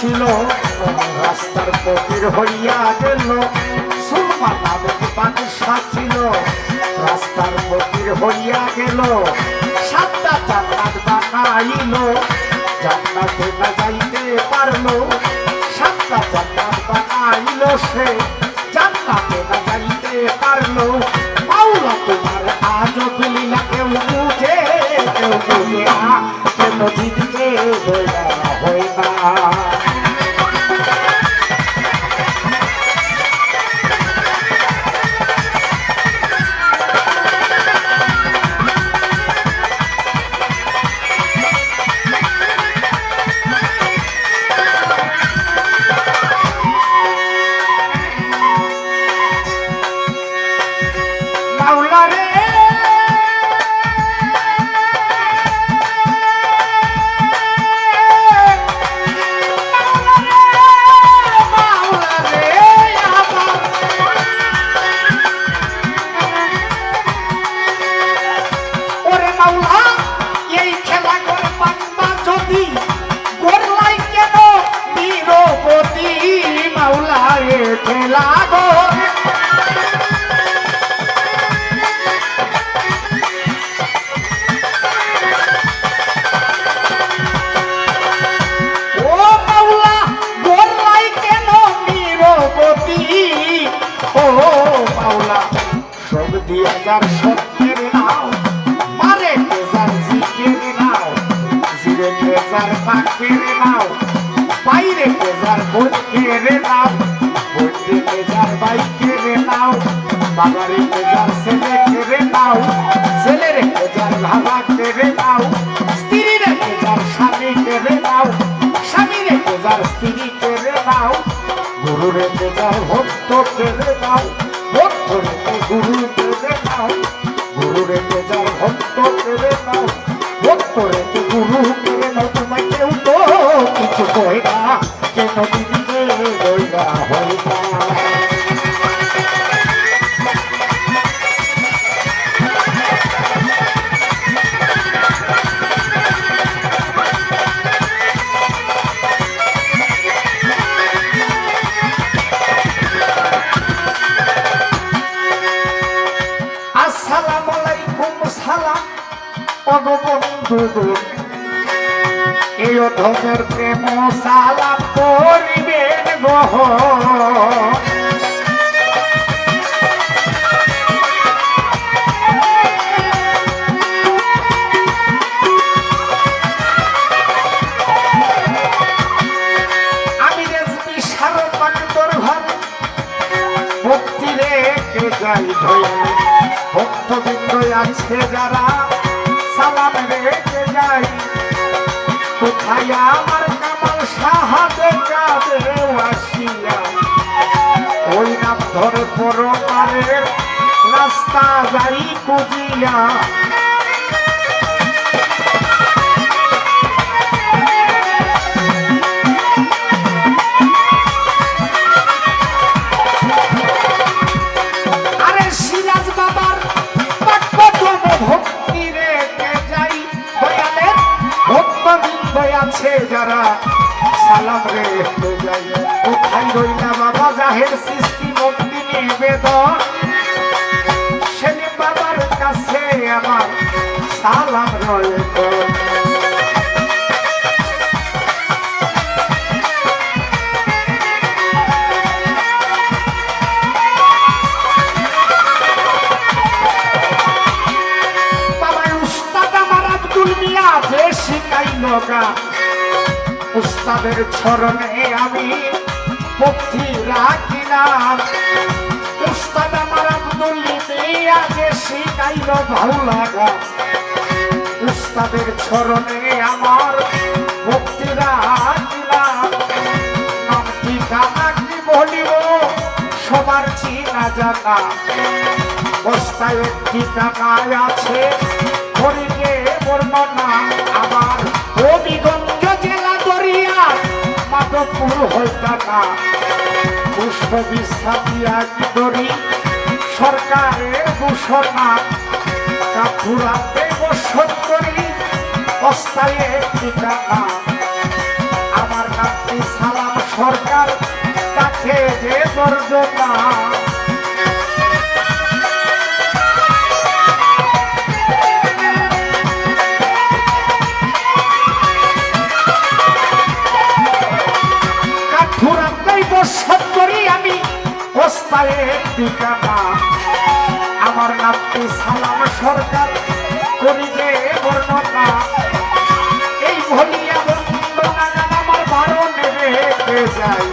ছিল রাস্তার ফকির হইয়া গেল বাদশা ছিল রাস্তার ফকির হইয়া গেল, সাতটা জান্নাত বানাইল জান্নাতে না যাইতে পারল, সাতটা জান্নাত বানাইল সে, জান্নাতে না যাইতে পারল, মাওলা তোমার আজ লীলা কেউ বুঝে কেউ বুঝে কেন দিদিকে যদি গোরলাই কেন নিরপতি মাওলা এ খেলা মাওলা সব দিয়া যার সত্যের নাও জিরে যার পাখের নাও বাইরে যার বইকের নাও বইতে যার বাইকের নাও বাবারে যার ছেলে কেড়ে নাও ছেলে রেখে যার ভাবা কেড়ে নাও স্ত্রী রেখে যার স্বামী কেড়ে নাও স্বামী রেখে যার স্ত্রী কেড়ে নাও গুরু রেখে যার ভক্ত কেড়ে নাও ভক্ত গুরু কেড়ে নাও গুরু রেখে যার ভক্ত কেড়ে না কেন দিদিকে দইরা হয় না আসসালামু আলাইকুম সালাম। অগবন্ধু এই অধমের প্রেম সালাম করিবেন ধরে। ভক্তবৃন্দ আছে যারা সালাম যাই দয়ালের? ভক্তবৃন্দ আছে যারা। সালাম যাই? কোথায় রইলা বাবা জাহের সৃষ্টি ভক্তি নিবেদন আমার সালাম মিয়া যে শিখাইল গা উস্তাদের চরণে আমি ভক্তি রাখিলাম। শিখাইল ভালো লাগা। উস্তাদের আমার ভক্তি রাখিলাম নাম ঠিকানা কি সবার চিনা জানা। বস্তায় ঠিকানায় আছে হরিকে বর্ণনা আমার হবিগঞ্জ জেলা দরিয়া মাধবপুর হইতানা পুষ্প বিশ্বাসিয়া কি দরি সরকারের মুসলমান কাপুরাতে বসত অস্থায়ী একটি আমার কাছে সালাম সরকার, কাছে যে দর্জনা আমি, অস্থায়ী একটি নামটি সালাম সরকার করি যে বর্ণনা। এই ভলিয়া বন্ধনা আমার বারো নেবে যায়